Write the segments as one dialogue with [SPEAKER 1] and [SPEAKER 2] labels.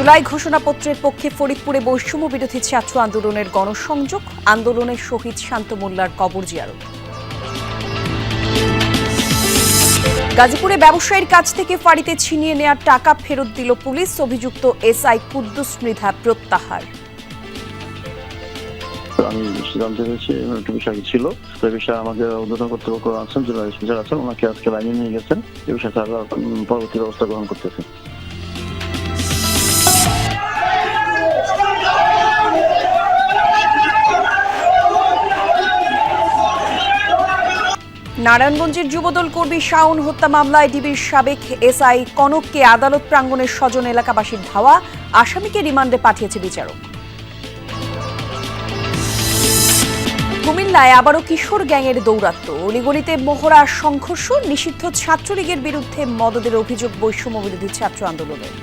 [SPEAKER 1] জুলাই ঘোষণাপত্রের পক্ষে ফরিদপুরে বৈষম্য বিরোধী ছাত্র আন্দোলনের গণসংযোগ আন্দোলনের শহীদ শান্ত মোল্লার কবর জিয়ারত। গাজীপুরে ব্যবসায়ীর কাছ থেকে ফাঁড়িতে ছিনিয়ে নেওয়ার টাকা ফেরত দিল পুলিশ, অভিযুক্ত এসআই কুদ্দুস মৃধা প্রত্যাহার।
[SPEAKER 2] আমি জানতে বিষয় ছিল, তো বিষয়ে উদ্বোধন কর্তৃপক্ষ আছেন জেলা স্পেশাল আছেন, ওনাকে আজকে লাইনে নিয়ে গেছেন, এই বিষয়ে তারা পরবর্তী ব্যবস্থা গ্রহণ করতেছে।
[SPEAKER 1] নারায়ণগঞ্জের যুবদল কর্মী শাওন হত্যা মামলায় ডিবির সাবেক এসআই কনককে আদালত প্রাঙ্গণের স্বজন এলাকাবাসীর ধাওয়া। আসামিকে রিমান্ডে পাঠিয়েছে বিচারক। কুমিল্লায় আবারও কিশোর গ্যাংয়ের দৌরাত্ম্য অলিগলিতে মহড়া সংঘর্ষ, নিষিদ্ধ ছাত্রলীগের বিরুদ্ধে মদদের অভিযোগ বৈষম্য বিরোধী ছাত্র আন্দোলনের।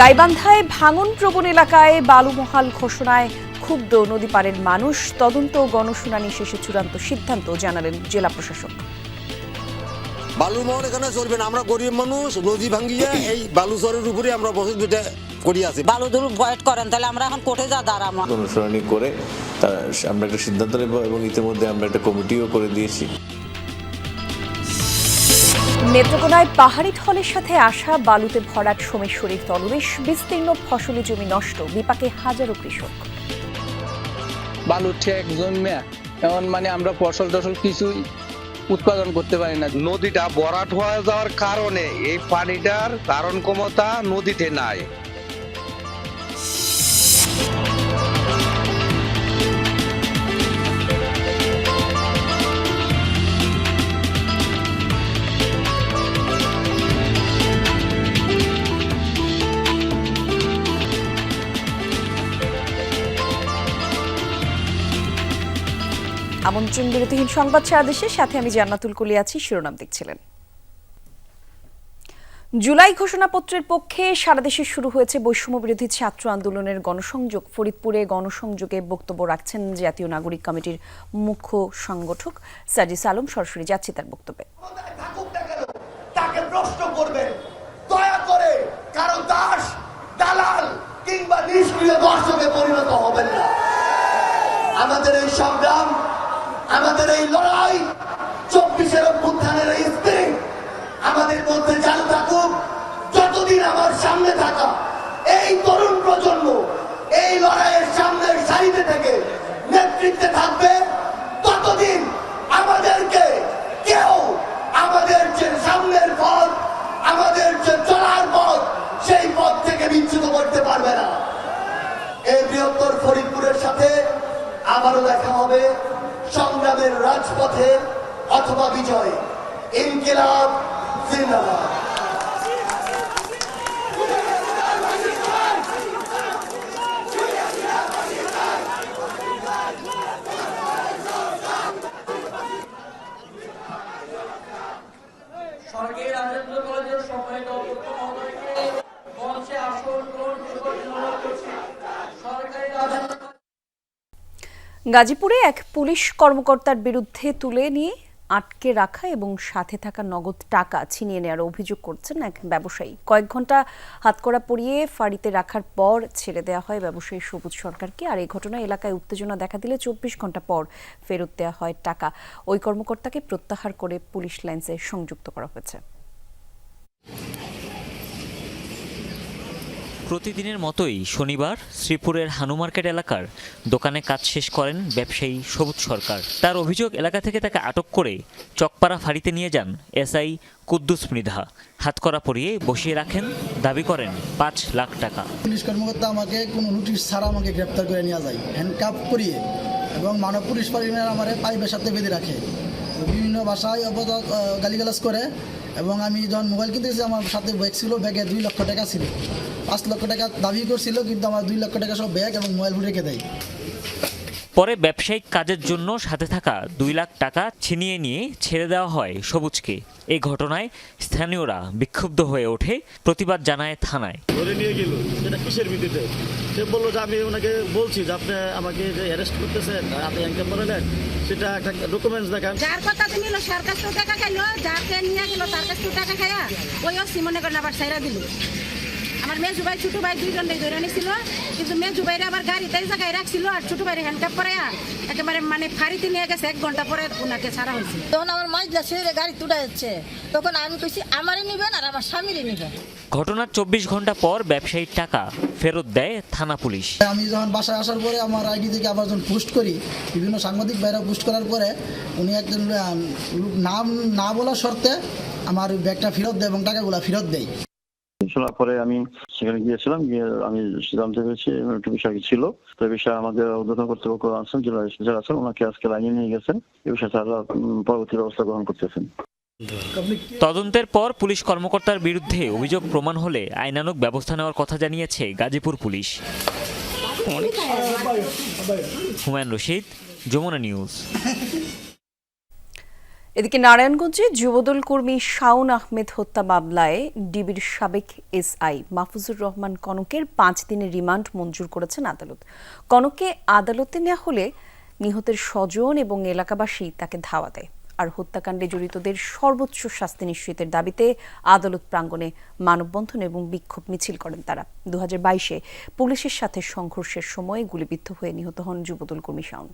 [SPEAKER 1] গাইবান্ধায় ভাঙন প্রবণ এলাকায় বালুমহাল ঘোষণায় ক্ষুব্ধ নদী পাড়ের মানুষ তদন্ত ও গণশুনানি শেষে চূড়ান্ত সিদ্ধান্ত জানালেন জেলা প্রশাসক।
[SPEAKER 3] বালু মহল এখানে চলবে না আমরা গরিব মানুষ নদী ভাঙ্গিয়ে এই বালু চরের উপরে আমরা বসে দুটা করি আছি।
[SPEAKER 4] বালু দুলু ভয়েট করেন তাহলে আমরা এখন কোর্টে যা দাঁড়াবো।
[SPEAKER 5] অনুসরণী করে তা- আমরা একটা সিদ্ধান্ত নেব এবং ইতিমধ্যে আমরা একটা কমিটিও করে দিয়েছি।
[SPEAKER 1] নেত্রকোনায় পাহাড়ি ঢলের সাথে আসা বালুতে ভরাট সোমেশ্বরীর তলবেশ বিস্তীর্ণ ফসলি জমি নষ্ট বিপাকে হাজারো কৃষক।
[SPEAKER 6] বালু ঠেক, জন্মে এমন মানে আমরা ফসল টসল কিছুই উৎপাদন করতে পারি না।
[SPEAKER 7] নদীটা বরাট হয়ে যাওয়ার কারণে এই পানিটার ধারণ ক্ষমতা নদীতে নাই।
[SPEAKER 1] আমন্ত্রণ বিরতিহীন সংবাদ সারা দেশের সাথে আমি জান্নাতুল কলি আছি শিরোনাম দেখছিলেন। জুলাই ঘোষণাপত্রের পক্ষে সারা দেশে শুরু হয়েছে বৈষম্য বিরোধী ছাত্র আন্দোলনের গণসংযোগ। ফরিদপুরে গণসংযোগে বক্তব্য রাখছেন জাতীয় নাগরিক কমিটির মুখ্য সংগঠক সাজিস আলম। সরাসরি যাচ্ছে তার বক্তব্যে।
[SPEAKER 8] তাকে প্রশ্ন করবেন। দয়া কারও দাস, দালাল কিংবা নিষ্ক্রিয় দর্শকে পরিণত হবেন না। আমাদের এই সংগ্রাম আমাদের এই লড়াই, চব্বিশের অভ্যুত্থানের এই স্পিরিট আমাদের মধ্যে চালু থাকুক, যতদিন আমার সামনে থাকা, এই তরুণ প্রজন্ম এই লড়াইয়ের সামনের সারিতে থেকে নেতৃত্বে থাকবে, ততদিন আমাদেরকে কেউ আমাদের যে সামনের পথ, আমাদের যে চলার পথ, সেই পথ থেকে বিচ্যুত করতে পারবে না। এই বৃহত্তর ফরিদপুরের সাথে আবারও দেখা হবে। সংগ্রামের রাজপথে অথবা বিজয় ইনকিলাব জিন্দাবাদ।
[SPEAKER 1] গাজীপুরে এক পুলিশ কর্মকর্তার বিরুদ্ধে তুলে নিয়ে আটকে রাখা এবং সাথে থাকা নগদ টাকা ছিনিয়ে নেওয়ার অভিযোগ করছেন এক ব্যবসায়ী। কয়েক ঘণ্টা হাতকড়া পরিয়ে ফাঁড়িতে রাখার পর ছেড়ে দেওয়া হয় ব্যবসায়ী সবুজ সরকারকে, আর এই ঘটনায় এলাকায় উত্তেজনা দেখা দিলে চব্বিশ ঘণ্টা পর ফেরত দেওয়া হয় টাকা। ওই কর্মকর্তাকে প্রত্যাহার করে পুলিশ লাইন্সে সংযুক্ত করা হয়েছে।
[SPEAKER 9] প্রতিদিনের মতোই শনিবার শ্রীপুরের হানু মার্কেট এলাকার দোকানে কাজ শেষ করেন ব্যবসায়ী সবুজ সরকার। তার অভিযোগ, এলাকা থেকে তাকে আটক করে চকপাড়া ফাঁড়িতে নিয়ে যান এসআই কুদ্দুস মৃধা। হাতকড়া পরিয়ে বসিয়ে রাখেন, দাবি করেন, পাঁচ লাখ টাকা।
[SPEAKER 10] পুলিশ কর্মকর্তা আমাকে কোনো নোটিশ ছাড়া আমাকে গ্রেপ্তার করে নিয়ে যায়। হ্যান্ডকাপ করিয়ে এবং মানব পুলিশ পরিমাণের আমার পাইপের সাথে বেঁধে রাখে। বিভিন্ন ভাষায় অপবাদ গালিগালাজ করে এবং আমি যখন মোবাইল কিনতেছি, আমার সাথে ব্যাগ ছিল ব্যাগে দুই লক্ষ টাকা ছিল। পাঁচ লক্ষ টাকা দাবি করছিল, কিন্তু আমার দুই লক্ষ টাকা সব ব্যাগ এবং মোবাইল রেখে দেয়।
[SPEAKER 9] পরে ব্যবসায়িক কাজের জন্য সাথে থাকা দুই লাখ টাকা ছিনিয়ে নিয়ে ছেড়ে দেওয়া হয় সবুজকে। এই ঘটনায় স্থানীয়রা বিক্ষুব্ধ হয়ে ওঠে প্রতিবাদ জানায় থানায়।
[SPEAKER 2] ধরে নিয়ে গেল। সেটা কিসের ভিত্তিতে? সে বলল যে আমি ওনাকে বলছি যে আপনি আমাকে যে অ্যারেস্ট করতেছেন আপনি এনকাম করে নেন সেটা একটা ডকুমেন্টস দেখান।
[SPEAKER 11] যার কথা তুমি নিল সার কাছ থেকে টাকা খাইলো যাকে নিয়ে গেল তার কাছ থেকে টাকা খাইয়া ওই অসি মনে করেন আবার সাইরা দিল। আমার মেজু ভাই ছোট ভাই দুইজন ধরে নিছিল কিন্তু মেজু ভাইরা আবার গাড়িতে জায়গায় রাখছিল আর ছোট ভাইরে হ্যান্ডকাপ করাইয়া একেবারে মানে ফাড়িতে নিয়ে গেছে এক ঘণ্টা পরে ওনাকে ছাড়া হয়েছে।
[SPEAKER 12] তখন আমার মাইজলা ছেড়ে গাড়ি তুলে যাচ্ছে। তখন আমি কইছি আমারই নিবেন আর আমার স্বামীরই নিবেন।
[SPEAKER 9] ঘটনার চব্বিশ ঘণ্টা পর ব্যবসায়ীর টাকা ফেরত দেয় থানা পুলিশ।
[SPEAKER 10] আমি যখন বাসায় আসার পরে আমার আইডি থেকে আবার যখন পোস্ট করি বিভিন্ন সাংবাদিক ভাইরা পোস্ট করার পরে উনি একজন নাম না বলার শর্তে আমার ব্যাগটা ফেরত দেয় এবং টাকাগুলো ফেরত দেয়।
[SPEAKER 2] শোনার পরে আমি সেখানে গিয়েছিলাম, গিয়ে আমি জানতে পেরেছি একটু বিষয় ছিল। তো বিষয়ে আমাদের উদ্বোধন কর্তৃপক্ষ আছেন জেলা স্পেশাল আছেন, ওনাকে আজকে লাইনে নিয়ে গেছেন। এই বিষয়ে তারা পরবর্তী ব্যবস্থা গ্রহণ করতেছেন।
[SPEAKER 9] তদন্তের পর পুলিশ কর্মকর্তার বিরুদ্ধে অভিযোগ প্রমাণ হলে আইনানুগ ব্যবস্থা নেওয়ার কথা জানিয়েছে গাজীপুর পুলিশ। হুমায়ুন রশিদ, যমুনা নিউজ।
[SPEAKER 1] এদিকে নারায়ণগঞ্জে যুবদল কর্মী শাওন আহমেদ হত্যা মামলায় ডিবির সাবেক এসআই মাহফুজুর রহমান কনকের পাঁচ দিনের রিমান্ড মঞ্জুর করেছেন আদালত। কনককে আদালতে নেওয়া হলে নিহতের স্বজন এবং এলাকাবাসী তাকে ধাওয়া দেয়। আর হত্যাকাণ্ডে জড়িতদের সর্বোচ্চ শাস্তি নিশ্চিতের দাবিতে আদালত প্রাঙ্গণে মানববন্ধন এবং বিক্ষোভ মিছিল করেন তারা। দু বাইশে পুলিশের সাথে সংঘর্ষের সময় গুলিবিদ্ধ হয়ে নিহত হন যুবদল কর্মী শাওন।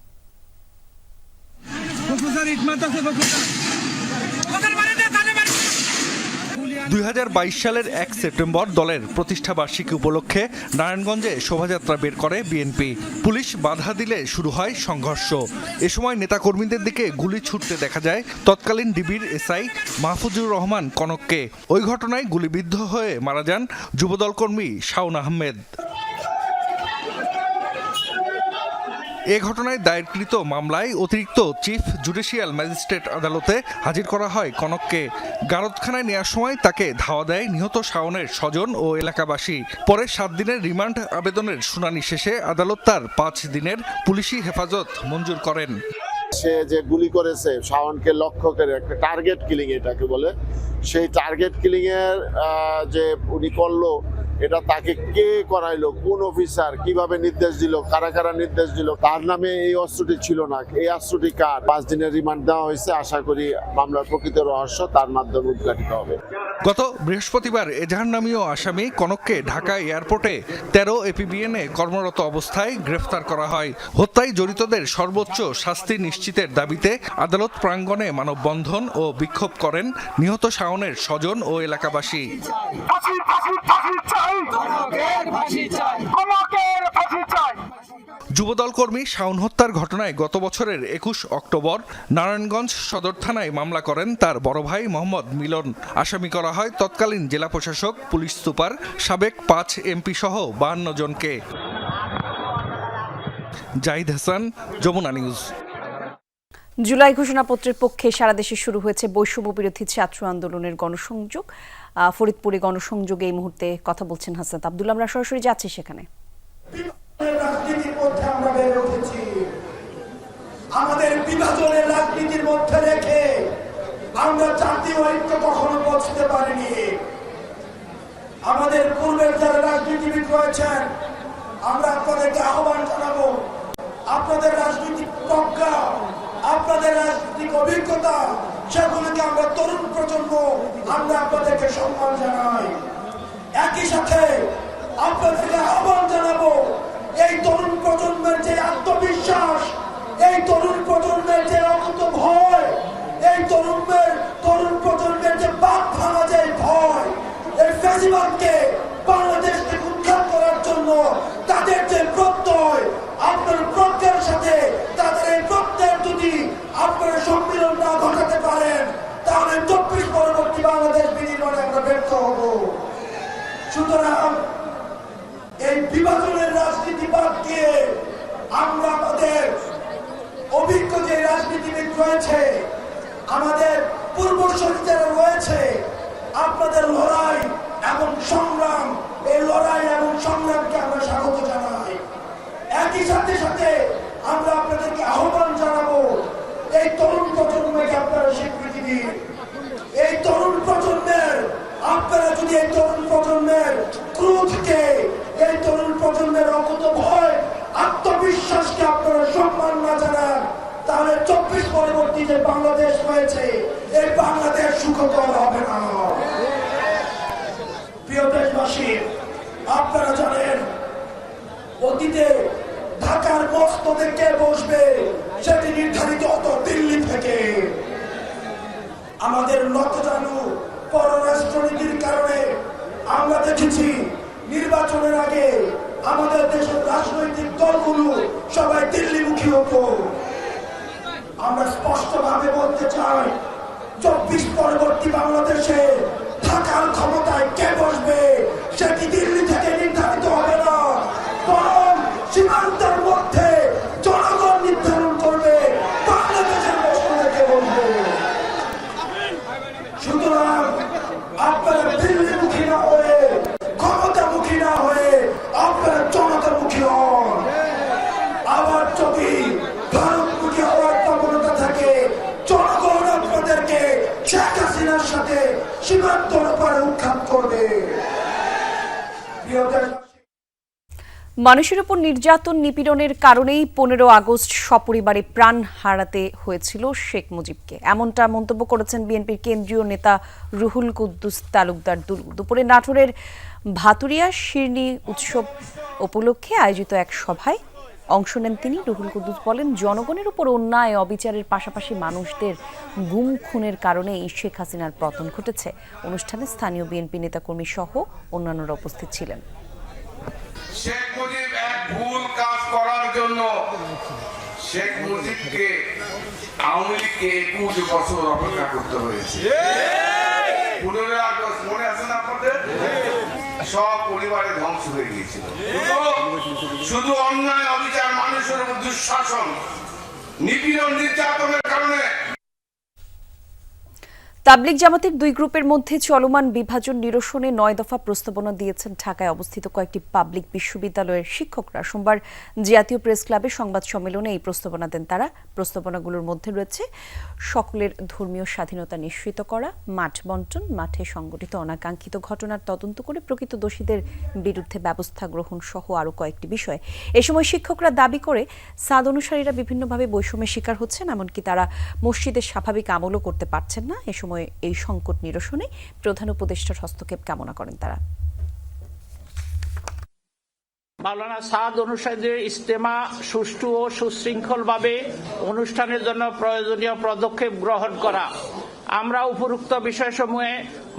[SPEAKER 13] দুই হাজার বাইশ সালের এক সেপ্টেম্বর দলের প্রতিষ্ঠা বার্ষিকী উপলক্ষে নারায়ণগঞ্জে শোভাযাত্রা বের করে বিএনপি। পুলিশ বাধা দিলে শুরু হয় সংঘর্ষ। এ সময় নেতাকর্মীদের দিকে গুলি ছুটতে দেখা যায় তৎকালীন ডিবির এসআই মাহফুজুর রহমান কনককে। ওই ঘটনায় গুলিবিদ্ধ হয়ে মারা যান যুবদল কর্মী শাওন আহমেদ। এ ঘটনায় দায়েরকৃত মামলায় অতিরিক্ত চিফ জুডিশিয়াল ম্যাজিস্ট্রেট আদালতে হাজির করা হয় কনককে। গারদখানায় নেওয়ার সময় তাকে ধাওয়া দেয় নিহত শাওনের স্বজন ও এলাকাবাসী। পরে সাত দিনের রিমান্ড আবেদনের শুনানি শেষে আদালত তার পাঁচ দিনের পুলিশি হেফাজত মঞ্জুর করেন।
[SPEAKER 14] সে যে গুলি করেছে শাওনকে লক্ষ্য করে একটা টার্গেট কিলিং এটাকে বলে। সেই টার্গেট কিলিং এর যে উনি করল এটা তাকে কে করাইলো? কোন অফিসার? কীভাবে নির্দেশ দিল? কারা কারা নির্দেশ দিল? তার নামে এই অস্ত্রটি ছিল না। এই অস্ত্রটি কার? পাঁচ দিনের রিমান্ড দেওয়া হয়েছে। আশা করি মামলার প্রকৃত রহস্য তার মাধ্যমে উদ্ঘাটিত হবে।
[SPEAKER 13] গত বৃহস্পতিবার এজাহার নামীয় আসামি কনককে ঢাকা এয়ারপোর্টে তেরো এপিবিএনে কর্মরত অবস্থায় গ্রেফতার করা হয়। হত্যায় জড়িতদের সর্বোচ্চ শাস্তি নিশ্চিতের দাবিতে আদালত প্রাঙ্গণে মানববন্ধন ও বিক্ষোভ করেন নিহত শাওনের স্বজন ও এলাকাবাসী। যুবদল কর্মী শাওন হত্যার ঘটনায় গত বছরের একুশ অক্টোবর নারায়ণগঞ্জ সদর থানায় মামলা করেন তার বড় ভাই মোহাম্মদ মিলন। আসামি করা হয় তৎকালীন জেলা প্রশাসক পুলিশ সুপার সাবেক পাঁচ এমপি সহ বাহান্ন জনকে। জাহিদ হাসান যমুনা নিউজ।
[SPEAKER 1] জুলাই ঘোষণাপত্রের পক্ষে সারা দেশে শুরু হয়েছে বৈষম্য বিরোধী ছাত্র আন্দোলনের গণসংযোগ। ফরিদপুরে গণসংযোগে এই মুহূর্তে কথা বলছেন হাসনাত আব্দুল্লাহ আমরা সরাসরি যাচ্ছি সেখানে।
[SPEAKER 15] আমাদের বিভাজনের রাজনীতির মধ্যে রেখে আমরা জাতীয় ঐক্য কখনো পৌঁছতে পারিনি। আমাদের পূর্বের যারা রাজনীতিবিদ রয়েছেন, আমরা আপনাদেরকে আহ্বান জানাব, আপনাদের রাজনৈতিক প্রজ্ঞা আপনাদের রাজনৈতিক অভিজ্ঞতা সেগুলিকে আমরা তরুণ প্রজন্ম, আমরা আপনাদেরকে সম্মান জানাই। একই সাথে আপনাদেরকে আহ্বান জানাব, এই তরুণ প্রজন্মের যে আত্মবিশ্বাস, এই তরুণ প্রজন্মের যে অকুত ভয় এই তরুণের তরুণ প্রজন্মের যে বাদ ভাঙা যে ভয়, এই ফেসিবাদকে বাংলাদেশ থেকে উদ্ধার করার জন্য তাদের যে প্রত্যয়, আপনার প্রত্যয়ের সাথে যদি আপনারা সম্মিলন না ঘটাতে পারেন, তাহলে চব্বিশ পরবর্তী বাংলাদেশ বিনির্মাণে আমরা ব্যর্থ হব। সুতরাং এই বিভাজনের রাজনীতি বাদ দিয়ে আমরা আমাদের অভিজ্ঞ যে রাজনীতিবিদ রয়েছে, আমাদের পূর্বশরী যারা রয়েছে, আপনাদের লড়াই এবং সংগ্রাম, এই লড়াই এবং সংগ্রামকে আমরা স্বাগত জানাই। একই সাথে সাথে আমরা আপনাদেরকে আহ্বান জানাব, এই তরুণ প্রজন্মকে আপনারা স্বীকৃতি দিন। এই তরুণ প্রজন্মের, আপনারা যদি এই তরুণ প্রজন্মের ক্রোধকে, এই তরুণ প্রজন্মের অকুত ভয়, আত্মবিশ্বাসকে আপনারা সম্মান না জানান, তাহলে চব্বিশ পরবর্তী যে বাংলাদেশ রয়েছে এই বাংলাদেশ সুখকর হবে না। প্রিয় দেশবাসী, আপনারা জানেন, অতীতে ঢাকার মস্তদে কে বসবে? সেটি নির্ধারিত হতো দিল্লি থেকে? আমাদের নতজানু পররাষ্ট্রনীতির কারণে আমরা দেখেছি, নির্বাচনের আগে আমাদের দেশের রাজনৈতিক দলগুলো সবাই দিল্লিমুখী হতো। আমরা স্পষ্টভাবে বলতে চাই, চব্বিশ পরবর্তী বাংলাদেশে থাকার ক্ষমতায় কে বসবে? সেটি দিল্লি থেকে নির্ধারিত হবে? সীমান্তের
[SPEAKER 1] মানুষের উপর নির্যাতন নিপীড়নের কারণেই পনেরো আগস্ট সপরিবারে প্রাণ হারাতে হয়েছিল শেখ মুজিবকে। এমনটা মন্তব্য করেছেন বিএনপির কেন্দ্রীয় নেতা রুহুল কুদ্দুস তালুকদার দুলু। দুপুরে নাটোরের ভাতুরিয়া শিরনি উৎসব উপলক্ষে আয়োজিত এক সভায় অংশ নেন তিনি। রুহুল কুদ্দুস বলেন, জনগণের উপর অন্যায়, অবিচারের পাশাপাশি মানুষদের গুম খুনের কারণে এই শেখ হাসিনার পতন ঘটেছে। অনুষ্ঠানে স্থানীয় বিএনপি নেতাকর্মী সহ অন্যান্যরা উপস্থিত ছিলেন।
[SPEAKER 16] শেখ মুজিব এক ভুল কাজ করার জন্য শেখ মুজিবকে আওয়ামী লীগকে একুশ বছর অপেক্ষা করতে হয়েছে। পনেরোই আগস্ট, মনে আপনাদের? সব পরিবারে ধ্বংস হয়ে গিয়েছিল। শুধু- শুধু অন্যায়, অবিচার, মানুষের উপর দুঃশাসন, নিপীড়ন, নির্যাতনের কারণে
[SPEAKER 1] তাবলিগ জামাতের দুই গ্রুপের মধ্যে চলমান বিভাজন নিরসনে নয় দফা প্রস্তাবনা দিয়েছেন ঢাকায় অবস্থিত কয়েকটি পাবলিক বিশ্ববিদ্যালয়ের শিক্ষকরা। সোমবার জাতীয় প্রেস ক্লাবে সংবাদ সম্মেলনে এই প্রস্তাবনা দেন তারা। প্রস্তাবনাগুলোর মধ্যে রয়েছে সকলের ধর্মীয় স্বাধীনতা নিশ্চিত করা, মাঠ বন্টন, মাঠে সংগঠিত অনাকাঙ্ক্ষিত ঘটনার তদন্ত করে প্রকৃত দোষীদের বিরুদ্ধে ব্যবস্থা গ্রহণ সহ আরও কয়েকটি বিষয়। এ সময় শিক্ষকরা দাবি করে, সাদ অনুসারীরা বিভিন্নভাবে বৈষম্যের শিকার হচ্ছেন, এমনকি তারা মসজিদের স্বাভাবিক আমলও করতে পারছেন না। এ সময় এই সংকট নিরসনে প্রধান উপদেষ্টার হস্তক্ষেপ কামনা করেন তারা।
[SPEAKER 17] মাওলানা সাদ অনুসারীদের ইস্তেমা সুষ্ঠু ও সুশৃঙ্খলভাবে অনুষ্ঠানের জন্য প্রয়োজনীয় পদক্ষেপ গ্রহণ করা। আমরা উপরোক্ত বিষয়সমূহে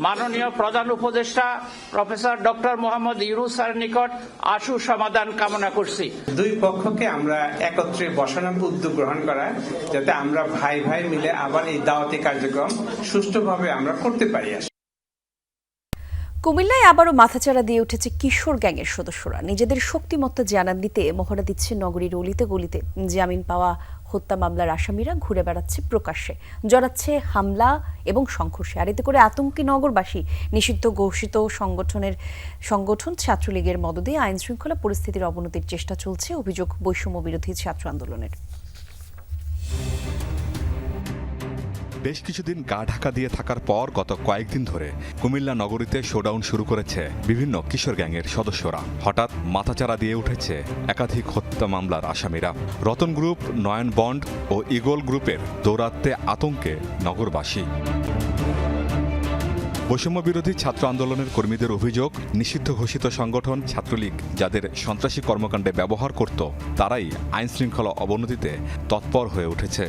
[SPEAKER 17] মাননীয় প্রধান উপদেষ্টা প্রফেসর ডক্টর মোহাম্মদ ইউরুস স্যারের নিকট আশু সমাধান কামনা করছি।
[SPEAKER 18] দুই পক্ষকে আমরা একত্রে বসানোর উদ্যোগ গ্রহণ করা যাতে আমরা ভাই ভাই মিলে আবার এই দাওয়াতি কার্যক্রম সুষ্ঠুভাবে আমরা করতে পারি।
[SPEAKER 1] কুমিল্লায় আবারও মাথাচাড়া দিয়ে উঠেছে কিশোর গ্যাংয়ের সদস্যরা। নিজেদের শক্তিমত্তা জানান দিতে মহড়া দিচ্ছে নগরীর অলিতে গলিতে জামিন পাওয়া হত্যা মামলার আসামিরা ঘুরে বেড়াচ্ছে প্রকাশ্যে। জড়াচ্ছে হামলা এবং সংঘর্ষে। আর এতে করে আতঙ্কী নগরবাসী নিষিদ্ধ ঘোষিত সংগঠনের, সংগঠন ছাত্রলীগের মদদে আইন শৃঙ্খলা পরিস্থিতির অবনতির চেষ্টা চলছে, অভিযোগ বৈষম্য বিরোধী ছাত্র আন্দোলনের।
[SPEAKER 19] বেশ কিছুদিন গা ঢাকা দিয়ে থাকার পর গত কয়েকদিন ধরে কুমিল্লা নগরীতে শোডাউন শুরু করেছে বিভিন্ন কিশোর গ্যাংয়ের সদস্যরা। হঠাৎ মাথাচাড়া দিয়ে উঠেছে একাধিক হত্যা মামলার আসামিরা। রতন গ্রুপ, নয়ন বন্ড ও ইগল গ্রুপের দৌরাত্মে আতঙ্কে নগরবাসী। বৈষম্য বিরোধী ছাত্র আন্দোলনের কর্মীদের অভিযোগ, নিষিদ্ধ ঘোষিত সংগঠন ছাত্রলীগ যাদের সন্ত্রাসী কর্মকাণ্ডে ব্যবহার করত, তারাই আইনশৃঙ্খলা অবনতিতে তৎপর হয়ে উঠেছে।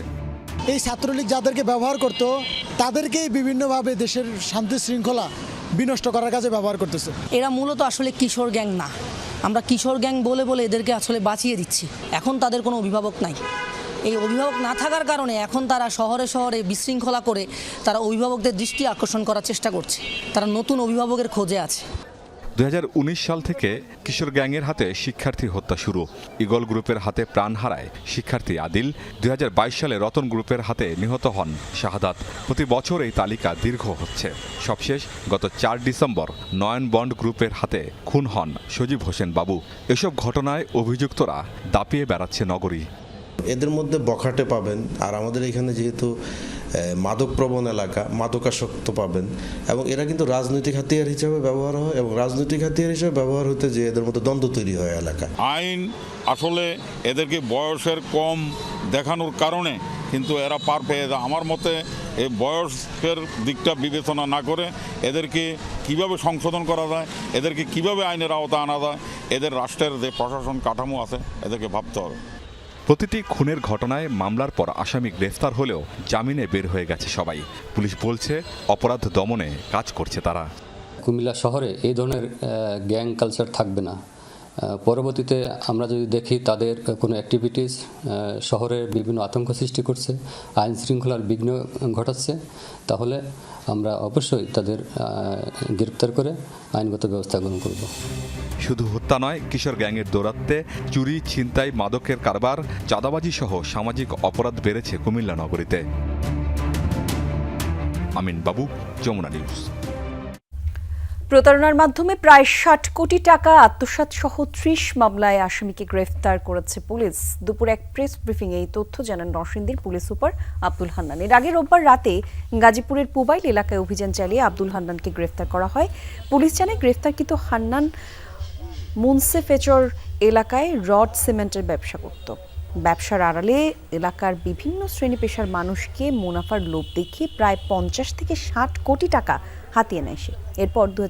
[SPEAKER 20] এই ছাত্রলীগ যাদেরকে ব্যবহার করত, তাদেরকেই বিভিন্নভাবে দেশের শান্তি শৃঙ্খলা বিনষ্ট করার কাজে ব্যবহার করতেছে।
[SPEAKER 21] এরা মূলত আসলে কিশোর গ্যাং না। আমরা কিশোর গ্যাং বলে বলে এদেরকে আসলে বাঁচিয়ে দিচ্ছি। এখন তাদের কোনো অভিভাবক নাই। এই অভিভাবক না থাকার কারণে এখন তারা শহরে শহরে বিশৃঙ্খলা করে তারা অভিভাবকদের দৃষ্টি আকর্ষণ করার চেষ্টা করছে। তারা নতুন অভিভাবকের খোঁজে আছে।
[SPEAKER 19] দু হাজার উনিশ সাল থেকে কিশোর গ্যাংয়ের হাতে শিক্ষার্থী হত্যা শুরু। ইগল গ্রুপের হাতে প্রাণ হারায় শিক্ষার্থী আদিল। দু হাজার বাইশ সালে রতন গ্রুপের হাতে নিহত হন শাহাদাত। প্রতি বছর এই তালিকা দীর্ঘ হচ্ছে। সবশেষ গত চার ডিসেম্বর নয়ন বন্ড গ্রুপের হাতে খুন হন সজীব হোসেন বাবু। এসব ঘটনায় অভিযুক্তরা দাপিয়ে বেড়াচ্ছে নগরী।
[SPEAKER 22] এদের মধ্যে বখাটে পাবেন। আর আমাদের এখানে যেহেতু মাদকপ্রবণ এলাকা, মাদকাসক্ত পাবেন। এবং এরা কিন্তু রাজনৈতিক হাতিয়ার হিসেবে ব্যবহার হয় এবং রাজনৈতিক হাতিয়ার হিসেবে ব্যবহার হতে যে এদের মধ্যে দ্বন্দ্ব তৈরি হয় এলাকা
[SPEAKER 23] আইন আসলে এদেরকে বয়সের কম দেখানোর কারণে কিন্তু এরা পার পেয়ে যায়। আমার মতে এই বয়সের দিকটা বিবেচনা না করে এদেরকে কীভাবে সংশোধন করা যায়, এদেরকে কীভাবে আইনের আওতা আনা যায়, এদের রাষ্ট্রের যে প্রশাসন কাঠামো আছে, এদেরকে ভাবতে হবে।
[SPEAKER 19] প্রতিটি খুনের ঘটনায় মামলার পর আসামি গ্রেফতার হলেও জামিনে বের হয়ে গেছে সবাই। পুলিশ বলছে, অপরাধ দমনে কাজ করছে তারা।
[SPEAKER 24] কুমিল্লা শহরে এই ধরনের গ্যাং কালচার থাকবে না। পরবর্তীতে আমরা যদি দেখি তাদের কোনো অ্যাক্টিভিটিস শহরে বিভিন্ন আতঙ্ক সৃষ্টি করছে, আইন শৃঙ্খলার বিঘ্ন ঘটাচ্ছে, তাহলে আমরা অবশ্যই তাদের গ্রেপ্তার করে আইনগত ব্যবস্থা গ্রহণ করব।
[SPEAKER 19] শুধু হত্যা নয়, কিশোর গ্যাংয়ের দৌরাত্মে চুরি, ছিনতাই, মাদকের কারবার, চাঁদাবাজি সহ সামাজিক অপরাধ বেড়েছে কুমিল্লা নগরীতে। আমিন বাবু, যমুনা নিউজ।
[SPEAKER 1] প্রতারণার মাধ্যমে প্রায় ষাট কোটি টাকা আত্মসাৎ সহ ত্রিশ মামলায় আসামিকে গ্রেফতার করেছে পুলিশ। দুপুর এক প্রেস ব্রিফিং এই তথ্য জানান নরসিংদীর পুলিশ সুপার আব্দুল হান্নান। এর আগে রোববার রাতে গাজীপুরের পুবাইল এলাকায় অভিযান চালিয়ে আব্দুল হান্নানকে গ্রেফতার করা হয়। পুলিশ জানায়, গ্রেফতারকৃত হান্নান মুন্সেফেচর এলাকায় রড সিমেন্টের ব্যবসা করত। ব্যবসার আড়ালে এলাকার বিভিন্ন শ্রেণি পেশার মানুষকে মুনাফার লোভ দেখিয়ে প্রায় পঞ্চাশ থেকে ষাট কোটি টাকা হাতিয়ে নেয় সে। এরপর দু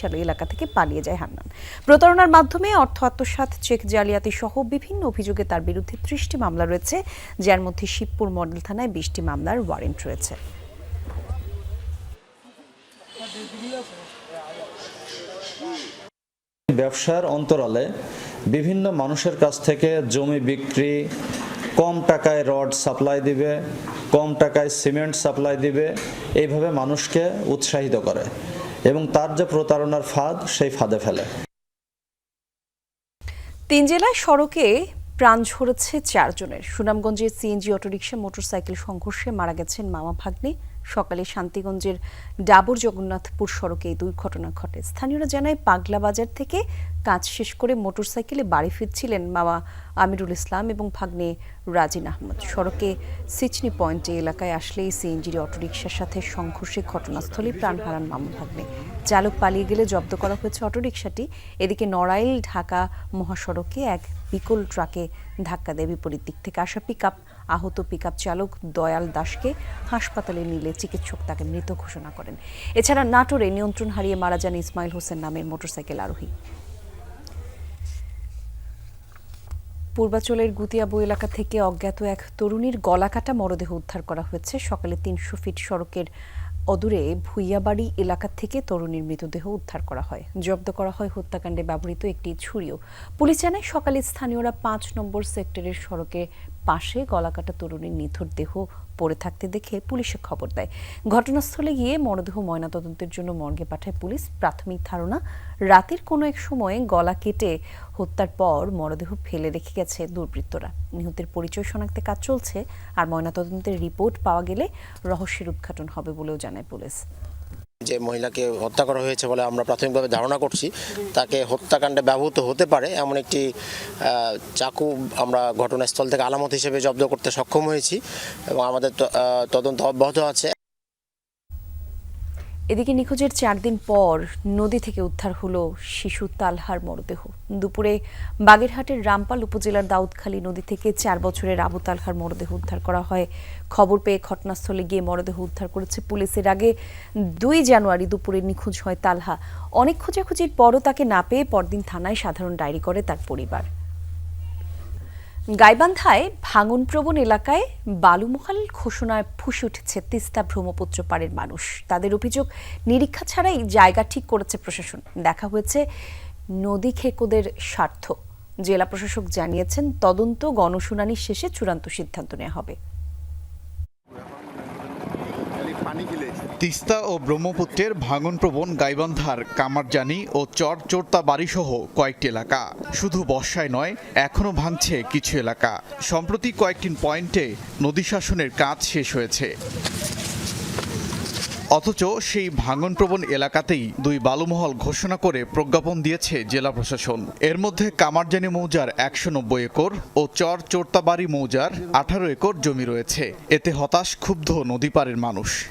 [SPEAKER 1] সালে এলাকা থেকে পালিয়ে যায় হান্নান। প্রতারণার মাধ্যমে অর্থ আত্মসাৎ, চেক জালিয়াতি সহ বিভিন্ন অভিযোগে তার বিরুদ্ধে ত্রিশটি মামলা রয়েছে, যার মধ্যে শিবপুর মডেল থানায় বিশটি মামলার ওয়ারেন্ট রয়েছে।
[SPEAKER 25] ব্যবসার অন্তরালে বিভিন্ন মানুষের কাছ থেকে জমি বিক্রি কম টাকায় রড সাপ্লাই দিবে, কম টাকায় সিমেন্ট সাপ্লাই দিবে, এইভাবে মানুষকে উৎসাহিত করে এবং তার যে প্রতারণার ফাঁদ সেই ফাঁদে ফেলে।
[SPEAKER 1] তিন জেলায় সড়কে প্রাণ ঝরেছে চারজনের। সুনামগঞ্জে সিএনজি অটোরিকশা মোটরসাইকেল সংঘর্ষে মারা গেছেন মামা ভাগ্নে। সকালে শান্তিগঞ্জের ডাবর জগন্নাথপুর সড়কে এই দুর্ঘটনা ঘটে। স্থানীয়রা জানায়, পাগলা বাজার থেকে কাজ শেষ করে মোটরসাইকেলে বাড়ি ফিরছিলেন মামা আমিরুল ইসলাম এবং ভাগ্নে রাজিন আহমদ। সড়কে সিচনি পয়েন্টে এলাকায় আসলেই সিএনজির অটোরিকশার সাথে সংঘর্ষে ঘটনাস্থলে প্রাণ হারান মামা ভাগ্নে। চালক পালিয়ে গেলে জব্দ করা হয়েছে অটোরিকশাটি। এদিকে নড়াইল ঢাকা মহাসড়কে এক বিকল ট্রাকে ধাক্কা দেয়। বিপরীত দিক থেকে আসা পিকআপ আহত পিকআপ চালক দয়াল দাসকে হাসপাতালে নিলে চিকিৎসক তাকে মৃত ঘোষণা করেন। এছাড়া নাটোরে নিয়ন্ত্রণ হারিয়ে মারা যান ইসমাইল হোসেন নামের মোটরসাইকেল আরোহী। পূর্বাচলের গুতিয়াবু এলাকা থেকে অজ্ঞাত এক তরুণীর গলাকাটা মরদেহ উদ্ধার করা হয়েছে। সকালে তিনশো ফিট সড়কের অদূরে ভুইয়াবাড়ি এলাকা থেকে তরুণীর মৃতদেহ উদ্ধার করা হয়। জব্দ করা হয় হত্যাকাণ্ডে ব্যবহৃত একটি ছুরিও। পুলিশ জানায়, সকালে স্থানীয়রা পাঁচ নম্বর সেক্টরের সড়কে পাশে গলাকাটা তরুণীর নিথর দেহ পড়ে থাকতে দেখে পুলিশে খবর দেয়। ঘটনাস্থলে গিয়ে মরদেহ ময়নাতদন্তের জন্য মর্গে পাঠায় পুলিশ। প্রাথমিক ধারণা, রাতের কোনো এক সময়ে গলা কেটে হত্যার পর মরদেহ ফেলে রেখে গেছে দুর্বৃত্তরা। নিহতের পরিচয় শনাক্তে কাজ চলছে আর ময়নাতদন্তের রিপোর্ট পাওয়া গেলে রহস্যের উদ্ঘাটন হবে বলেও জানায় পুলিশ।
[SPEAKER 26] যে মহিলাকে হত্যা করা হয়েছে বলে আমরা প্রাথমিকভাবে ধারণা করছি, তাকে হত্যাকাণ্ডে ব্যবহৃত হতে পারে এমন একটি চাকু আমরা ঘটনাস্থল থেকে আলামত হিসেবে জব্দ করতে সক্ষম হয়েছি এবং আমাদের তদন্ত অব্যাহত আছে।
[SPEAKER 1] এদিকে নিখোঁজের চার দিন পর নদী থেকে উদ্ধার হলো শিশু তালহার মরদেহ। দুপুরে বাগেরহাটের রামপাল উপজেলার দাউদখালী নদী থেকে চার বছরের আবু তালহার মরদেহ উদ্ধার করা হয়। খবর পেয়ে ঘটনাস্থলে গিয়ে মরদেহ উদ্ধার করেছে পুলিশের আগে দুই জানুয়ারি দুপুরে নিখোঁজ হয় তালহা। অনেক খোঁজাখুঁজির পরও তাকে না পেয়ে পরদিন থানায় সাধারণ ডায়েরি করে তার পরিবার। গাইবান্ধায় ভাঙনপ্রবণ এলাকায় বালুমহাল ঘোষণায় ফুসে উঠেছে তিস্তা ব্রহ্মপুত্র পাড়ের মানুষ। তাদের অভিযোগ, নিরীক্ষা ছাড়াই জায়গা ঠিক করেছে প্রশাসন। দেখা হয়েছে নদী খেকোদের স্বার্থ। জেলা প্রশাসক জানিয়েছেন, তদন্ত গণশুনানি শেষে চূড়ান্ত সিদ্ধান্ত নেওয়া হবে।
[SPEAKER 27] তিস্তা ও ব্রহ্মপুত্রের ভাঙনপ্রবণ গাইবান্ধার কামারজানি ও চর চোরতা বাড়িসহ কয়েকটি এলাকা। শুধু বর্ষায় নয়, এখনও ভাঙছে কিছু এলাকা। সম্প্রতি কয়েকটি পয়েন্টে নদী শাসনের কাজ শেষ হয়েছে। অথচ সেই ভাঙনপ্রবণ এলাকাতেই দুই বালুমহল ঘোষণা করে প্রজ্ঞাপন দিয়েছে জেলা প্রশাসন। এর মধ্যে কামারজানি মৌজার একশো নব্বই একর ও চর চোরতাবাড়ি মৌজার আঠারো একর জমি রয়েছে। এতে হতাশ, ক্ষুব্ধ নদী নদীপাড়ের মানুষ।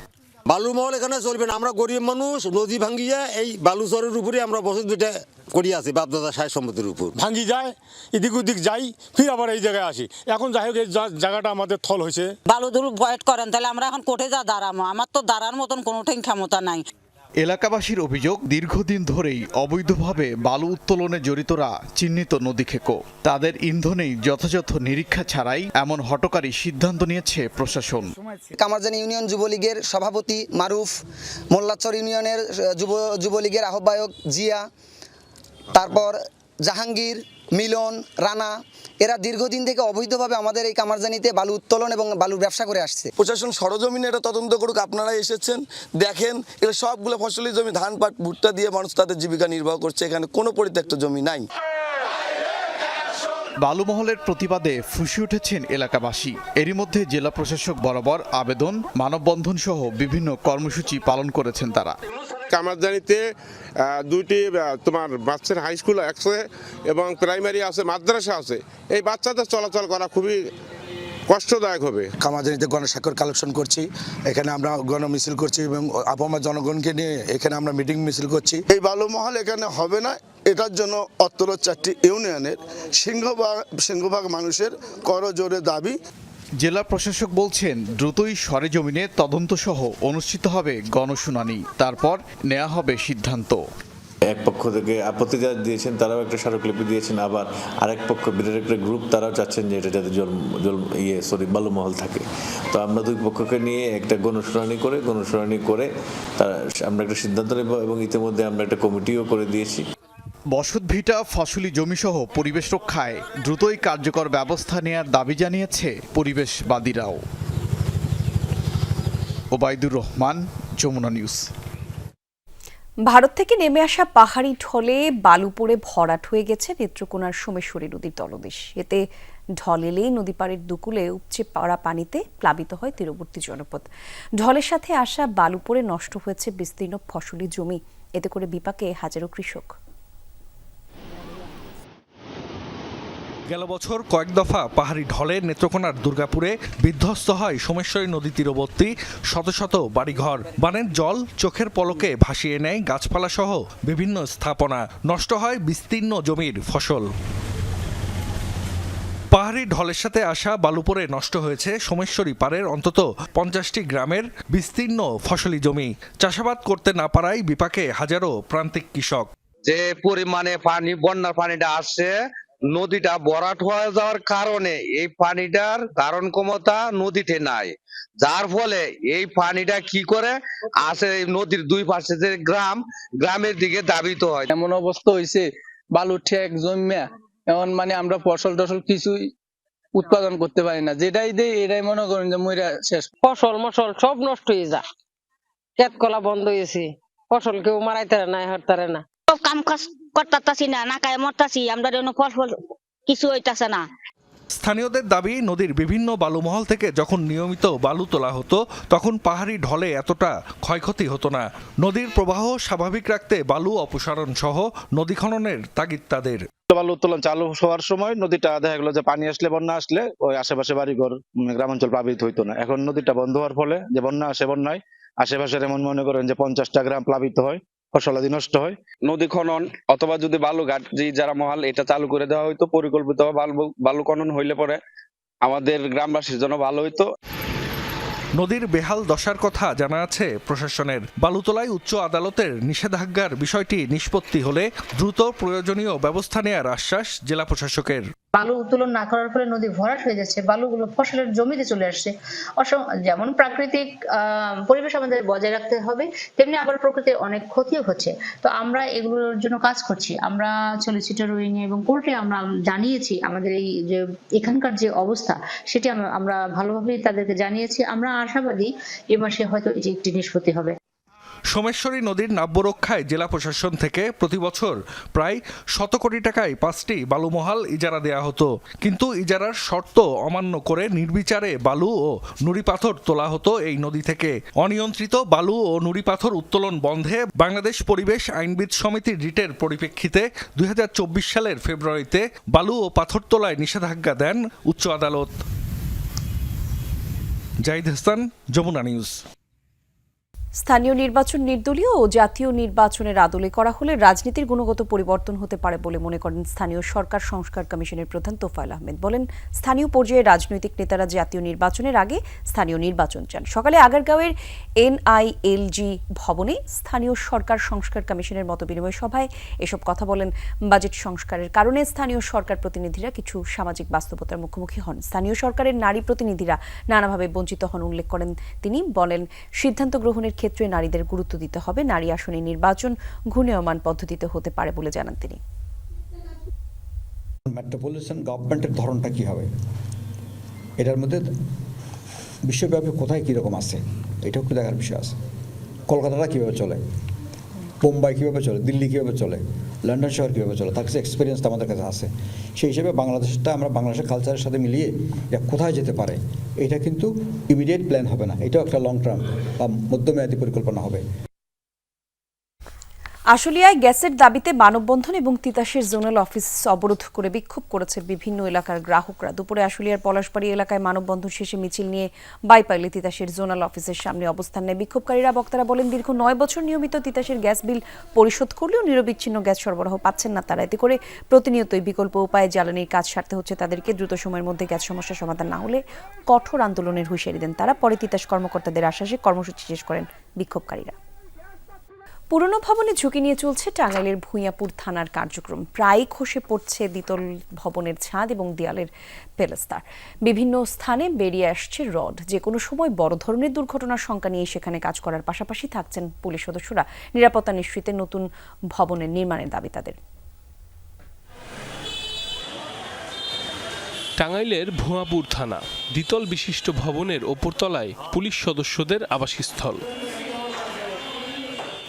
[SPEAKER 28] বালুমহল এখানে চলবে না। আমরা গরিব মানুষ নদী ভাঙ্গিয়ে এই বালুচরের উপরে আমরা বসত দুইটা করি আছি বাপদাদা সাহেব সম্পত্তির উপর।
[SPEAKER 29] ভাঙ্গি যায় এদিক ওদিক যাই ফির আবার এই জায়গায় আসি। এখন যাই হোক এই জায়গাটা আমাদের থল হয়েছে।
[SPEAKER 30] বালু ধরু ভয়েট করেন তাহলে আমরা এখন কোর্টে যা দাঁড়াবো আমার তো দাঁড়ার মতন কোনো ঠেং ক্ষমতা নাই।
[SPEAKER 27] এলাকাবাসীর অভিযোগ, দীর্ঘদিন ধরেই অবৈধভাবে বালু উত্তোলনে জড়িতরা চিহ্নিত নদী খেকো। তাদের ইন্ধনেই যথাযথ নিরীক্ষা ছাড়াই এমন হটকারী সিদ্ধান্ত নিয়েছে প্রশাসন।
[SPEAKER 31] কামারজানি ইউনিয়ন যুবলীগের সভাপতি মারুফ, মোল্লাচর ইউনিয়নের যুব যুবলীগের আহ্বায়ক জিয়া, তারপর জাহাঙ্গীর মিলন, রানা, এরা দীর্ঘদিন থেকে অবৈধভাবে আমাদের এই কামারজানিতে বালু উত্তোলন এবং বালুর ব্যবসা করে আসছে।
[SPEAKER 15] প্রশাসন সরজমিনে এটা তদন্ত করুক আপনারা এসেছেন, দেখেন এটা সবগুলো ফসলের জমি, ধান, পাট, ভুট্টা দিয়ে মানুষ তাদের জীবিকা নির্বাহ করছে, এখানে কোনো পরিত্যক্ত জমি নাই।
[SPEAKER 27] বালুমহলের প্রতিবাদে ফুসে উঠেছেন এলাকাবাসী। এরই মধ্যে জেলা প্রশাসক বরাবর আবেদন মানববন্ধন সহ বিভিন্ন কর্মসূচি পালন করেছেন তারা।
[SPEAKER 32] কামারজানিতে দুইটি তোমার বাচ্চার হাই স্কুল আছে এবং প্রাইমারি আছে, মাদ্রাসা আছে। এই বাচ্চাদের চলাচল করা খুবই কষ্টদায়ক হবে।
[SPEAKER 28] কামাজানিতে গণস্বাক্ষর কালেকশন করছি এখানে আমরা গণ মিছিল করছি এবং আপামর জনগণকে নিয়ে এখানে আমরা মিটিং মিছিল করছি।
[SPEAKER 15] এই বালুমহল এখানে হবে না এটার জন্য অত্তর চারটি ইউনিয়নের সিংহভাগ সিংহভাগ মানুষের করজোরে দাবি।
[SPEAKER 27] জেলা প্রশাসক বলছেন দ্রুতই সরেজমিনে তদন্ত সহ অনুষ্ঠিত হবে গণশুনানি তারপর নেওয়া হবে সিদ্ধান্ত।
[SPEAKER 5] এক পক্ষ থেকে আপত্তি যা দিয়েছেন তারাও একটা স্মারকলিপি দিয়েছেন, আবার আরেক পক্ষ, বিরাট একটা গ্রুপ তারাও চাচ্ছেন যে এটা যাতে জল ইয়ে সরি বালুমহল থাকে। তো আমরা দুই পক্ষকে নিয়ে একটা গণশুনানি করে গণশুনানি করে তারা, আমরা একটা সিদ্ধান্ত নেব এবং ইতিমধ্যে আমরা একটা কমিটিও করে দিয়েছি।
[SPEAKER 27] বসতভিটা ফসলি জমিসহ পরিবেশ রক্ষায় দ্রুতই কার্যকর ব্যবস্থা নেয়ার দাবি জানিয়েছে পরিবেশবাদীরাও। ওবায়দুর রহমান, যমুনা নিউজ।
[SPEAKER 1] ভারত থেকে নেমে আসা পাহাড়ি ঢলে বালুপুরে ভরাট হয়ে গেছে নেত্রকোনার সোমেশ্বরী নদীর তলদেশ। এতে ঢল এলেই নদী পাড়ের দুকুলে উপচে পড়া পানিতে প্লাবিত হয় তীরবর্তী জনপদ। ঢলের সাথে আসা বালুপুরে নষ্ট হয়েছে বিস্তীর্ণ ফসলি জমি। এতে করে বিপাকে হাজারো কৃষক।
[SPEAKER 13] গেল বছর কয়েক দফা পাহাড়ি ঢলে নেত্রকোনার দুর্গাপুরে বিধ্বস্ত হয় সোমেশ্বরী নদী তীরবর্তী শত শত বাড়িঘর। বানের জল চোখের পলকে ভাসিয়ে নেয় গাছপালা সহ বিভিন্ন স্থাপনা। নষ্ট হয় বিস্তীর্ণ জমির ফসল। পাহাড়ি ঢলের সাথে আসা বালুপরে নষ্ট হয়েছে সোমেশ্বরী পাড়ের অন্তত পঞ্চাশটি গ্রামের বিস্তীর্ণ ফসলি জমি। চাষাবাদ করতে না পারায় বিপাকে হাজারো প্রান্তিক কৃষক।
[SPEAKER 7] যে পরিমাণে পানি, বন্যার পানিটা আসছে নদীটা ভরাট হয়ে যাওয়ার কারণে এই পানিটার ধারণ ক্ষমতা নদীতে নাই। যার ফলে এই পানিটা কি করে? আসে নদীর দুই পাশে যে গ্রাম গ্রামের দিকে দাবিত হয়।
[SPEAKER 6] এমন অবস্থা হয়েছে বালু ঠেক জমিয়া এমন মানে আমরা ফসল টসল কিছুই উৎপাদন করতে পারি না। যেটাই দেই এটাই মনে করেন যে মইরা শেষ।
[SPEAKER 33] ফসল মসল সব নষ্ট হয়ে যায়। ক্ষেত কলা বন্ধ হয়েছে ফসল কেউ মারাইতে না হারতারে না।
[SPEAKER 34] সব কাম কাজ করতাছি না না কায় মরতাছি আমরা যেন ফল ফল কিছু হইতাছে না।
[SPEAKER 13] স্থানীয়দের দাবি নদীর বিভিন্ন বালুমহল থেকে যখন নিয়মিত বালু তোলা হতো তখন পাহাড়ি ঢলে এতটা ক্ষয়ক্ষতি হতো না। নদীর প্রবাহ স্বাভাবিক রাখতে বালু অপসারণ সহ নদী খননের তাগিদ তাদের।
[SPEAKER 35] বালু উত্তোলন চালু হওয়ার সময় নদীটা দেখা গেলো যে পানি আসলে বন্যা আসলে ওই আশেপাশে বাড়িঘর গ্রামাঞ্চল প্লাবিত হইতো না। এখন নদীটা বন্ধ হওয়ার ফলে যে বন্যা আসে বন্যায় আশেপাশের এমন মনে করেন যে পঞ্চাশটা গ্রাম প্লাবিত হয়। ফসলাদি নষ্ট হয়।
[SPEAKER 7] নদী খনন অথবা যদি বালু বালুঘাট যে যারা মহাল এটা চালু করে দেওয়া হইতো পরিকল্পিত বালু বালু খনন হইলে পরে আমাদের গ্রামবাসীর জন্য ভালো হইতো।
[SPEAKER 13] নদীর বেহাল দশার কথা জানা আছে। প্রশাসনের বালুতলায় উচ্চ আদালতের নিষেধাজ্ঞার বিষয়টি নিষ্পত্তি হলে দ্রুত প্রয়োজনীয় ব্যবস্থা নেয়ার আশ্বাস জেলা প্রশাসকের।
[SPEAKER 36] বালু উত্তোলন না করার ফলে নদী ভরাট হয়ে যাচ্ছে। বালুগুলো ফসলের জমিতে চলে আসছে। যেমন প্রাকৃতিক পরিবেশ আমাদের বজায় রাখতে হবে, তেমনি আবার প্রকৃতির অনেক ক্ষতিও হচ্ছে। তো আমরা এগুলোর জন্য কাজ করছি। আমরা সলিসিটার উইং এবং কোর্টে আমরা জানিয়েছি আমাদের এই যে এখানকার যে অবস্থা, সেটি আমরা ভালোভাবেই তাদেরকে জানিয়েছি। আমরা আশাবাদী এ মাসে হয়তো এটি একটি নিষ্পত্তি হবে।
[SPEAKER 13] সোমেশ্বরী নদীর নাব্য রক্ষায় জেলা প্রশাসন থেকে প্রতি বছর প্রায় শত কোটি টাকায় পাঁচটি বালুমহাল ইজারা দেয়া হতো। কিন্তু ইজারার শর্ত অমান্য করে নির্বিচারে বালু ও নুড়ি পাথর তোলা হতো এই নদী থেকে। অনিয়ন্ত্রিত বালু ও নুড়ি পাথর উত্তোলন বন্ধে বাংলাদেশ পরিবেশ আইনবিদ সমিতির রিটের পরিপ্রেক্ষিতে দু হাজার চব্বিশ সালের ফেব্রুয়ারিতে বালু ও পাথর তোলায় নিষেধাজ্ঞা দেন উচ্চ আদালত। জাহিদ হাসান, যমুনা নিউজ।
[SPEAKER 1] স্থানীয় নির্বাচন নির্দলীয় ও জাতীয় নির্বাচনের আদলে করা হলে রাজনীতির গুণগত পরিবর্তন হতে পারে বলে মনে করেন স্থানীয় সরকার সংস্কার কমিশনের প্রধান তোফায়েল আহমেদ। বলেন, স্থানীয় পর্যায়ে রাজনৈতিক নেতারা জাতীয় নির্বাচনের আগে স্থানীয় নির্বাচন চান। সকালে আগারগাঁওয়ের এনআইএলজি ভবনে স্থানীয় সরকার সংস্কার কমিশনের মত বিনিময় সভায় এসব কথা বলেন। বাজেট সংস্কারের কারণে স্থানীয় সরকার প্রতিনিধিরা কিছু সামাজিক বাস্তবতার মুখোমুখি হন। স্থানীয় সরকারের নারী প্রতিনিধিরা নানাভাবে বঞ্চিত হন, উল্লেখ করেন তিনি। বলেন, সিদ্ধান্ত গ্রহণের ক্ষেত্রে নারীদের গুরুত্ব দিতে হবে। নারী আসনে নির্বাচন ঘূর্ণয়মান পদ্ধতিতে হতে পারে বলে জানান তিনি।
[SPEAKER 37] মেট্রোপলিটন গভর্নমেন্টের ধরনটা কী হবে? এটার মধ্যে বিশ্বব্যাপী কোথায় কীরকম আছে? এটাও একটু দেখার বিষয় আছে। কলকাতাটা কীভাবে চলে? বোম্বাই কীভাবে চলে, দিল্লি কীভাবে চলে, লন্ডন শহর কীভাবে চলে, তার কাছে এক্সপিরিয়েন্স তো আমাদের কাছে আছে। সেই হিসেবে বাংলাদেশটা আমরা বাংলাদেশের কালচারের সাথে মিলিয়ে এটা কোথায় যেতে পারে, এটা কিন্তু ইমিডিয়েট প্ল্যান হবে না, এটাও একটা লং টার্ম বা মধ্যমেয়াদী পরিকল্পনা হবে।
[SPEAKER 1] আশুলিয়ায় গ্যাসের দাবিতে মানববন্ধন এবং তিতাসের জোনাল অফিস অবরোধ করে বিক্ষোভ করেছে বিভিন্ন এলাকার গ্রাহকরা। দুপুরে আশুলিয়ার পলাশবাড়ি এলাকায় মানববন্ধন শেষে মিছিল নিয়ে বাইপাইলে তিতাসের জোনাল অফিসের সামনে অবস্থান নেয় বিক্ষোভকারীরা। বক্তারা বলেন, দীর্ঘ নয় বছর নিয়মিত তিতাসের গ্যাস বিল পরিশোধ করলেও নিরবিচ্ছিন্ন গ্যাস সরবরাহ পাচ্ছেন না তারা। এতে করে প্রতিনিয়তই বিকল্প উপায়ে জ্বালানির কাজ সারতে হচ্ছে তাদেরকে। দ্রুত সময়ের মধ্যে গ্যাস সমস্যার সমাধান না হলে কঠোর আন্দোলনের হুঁশিয়ারি দেন তারা। পরে তিতাস কর্মকর্তাদের আশ্বাসে কর্মসূচি শেষ করেন বিক্ষোভকারীরা। পুরনো ভবনে ঝুঁকি নিয়ে চলছে টাঙ্গাইলের ভূঁইয়াপুর থানার কার্যক্রম। প্রায় খসে পড়ছে দ্বিতল ভবনের ছাদ এবং দেয়ালের পেলেস্তার। বিভিন্ন স্থানে বেরিয়ে আসছে রড। যে কোনো সময় বড় ধরনের দুর্ঘটনার শঙ্কা নিয়ে সেখানে কাজ করার পাশাপাশি থাকছেন পুলিশ সদস্যরা। নিরাপত্তা নিশ্চিতে নতুন ভবনের নির্মাণের দাবি তাদের।
[SPEAKER 38] টাঙ্গাইলের ভুয়াপুর থানা, দ্বিতল বিশিষ্ট ভবনের ওপরতলায় পুলিশ সদস্যদের আবাসস্থল।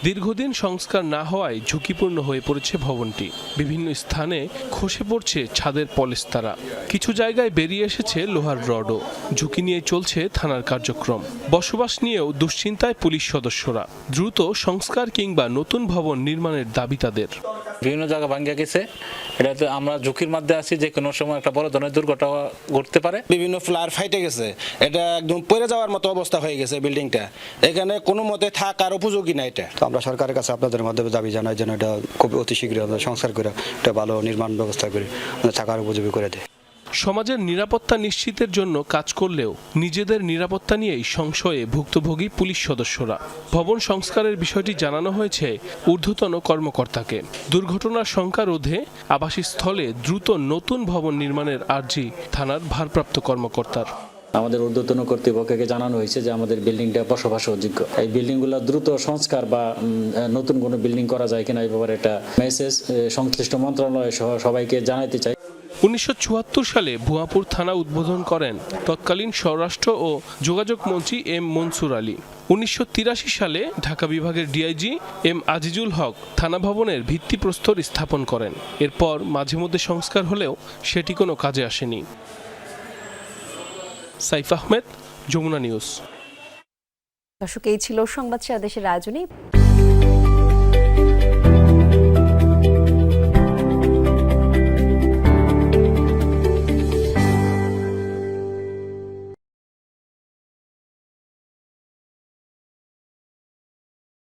[SPEAKER 38] দীর্ঘদিন সংস্কার না হওয়ায় ঝুঁকিপূর্ণ হয়ে পড়েছে ভবনটি। বিভিন্ন স্থানে খসে পড়ছে ছাদের পলেস্তারা। কিছু জায়গায় বেরিয়ে এসেছে লোহার রডও। ঝুঁকি নিয়ে চলছে থানার কার্যক্রম। বসবাস নিয়েও দুশ্চিন্তায় পুলিশ সদস্যরা। দ্রুত সংস্কার কিংবা নতুন ভবন নির্মাণের দাবি তাদের।
[SPEAKER 4] বিভিন্ন জায়গা ভাঙ্গা গেছে। এটাতে আমরা ঝুঁকির মধ্যে আছি যে কোনো সময় একটা বড় ধরনের দুর্ঘটনা ঘটতে পারে।
[SPEAKER 39] বিভিন্ন ফ্লার ফাইটে গেছে। এটা একদম পড়ে যাওয়ার মতো অবস্থা হয়ে গেছে বিল্ডিংটা। এখানে কোনো মতে থাকার উপযোগী না এটা।
[SPEAKER 40] তো আমরা সরকারের কাছে আপনাদের মাধ্যমে দাবি জানাই যেন এটা খুব অতি শীঘ্রই আমরা সংস্কার করে একটা ভালো নির্মাণ ব্যবস্থা করে থাকার উপযোগী করে দেয়।
[SPEAKER 38] সমাজের নিরাপত্তা নিশ্চিতের জন্য কাজ করলেও নিজেদের নিরাপত্তা নিয়েই সংশয়ে ভুক্তভোগী পুলিশ সদস্যরা। ভবন সংস্কারের বিষয়টি জানানো হয়েছে ঊর্ধ্বতন কর্মকর্তাকে। দুর্ঘটনার সংখ্যা রোধে আবাসস্থলে দ্রুত নতুন ভবন নির্মাণের আর্জি থানার ভারপ্রাপ্ত কর্মকর্তার।
[SPEAKER 4] আমাদের ঊর্ধ্বতন কর্তৃপক্ষকে জানানো হয়েছে যে আমাদের বিল্ডিংটা বসবাস যোগ্য এই বিল্ডিংগুলো দ্রুত সংস্কার বা নতুন কোনো বিল্ডিং করা যায় কিনা এই ব্যাপারে একটা মেসেজ সংশ্লিষ্ট মন্ত্রণালয় সহ সবাইকে জানাইতে চাই।
[SPEAKER 38] উনিশশো চুয়াত্তর সালে ভুয়াপুর থানা উদ্বোধন করেন তৎকালীন স্বরাষ্ট্র ও যোগাযোগ মন্ত্রী এম মনসুর আলী। উনিশশো তিরাশি সালে ঢাকা বিভাগের ডিআইজি এম আজিজুল হক থানা ভবনের ভিত্তিপ্রস্তর স্থাপন করেন। এরপর মাঝে মধ্যে সংস্কার হলেও সেটি কোনো কাজে আসেনি। সাইফ আহমেদ, যমুনা নিউজ।
[SPEAKER 1] দর্শক, এই ছিল সংবাদ দেশের আয়োজনে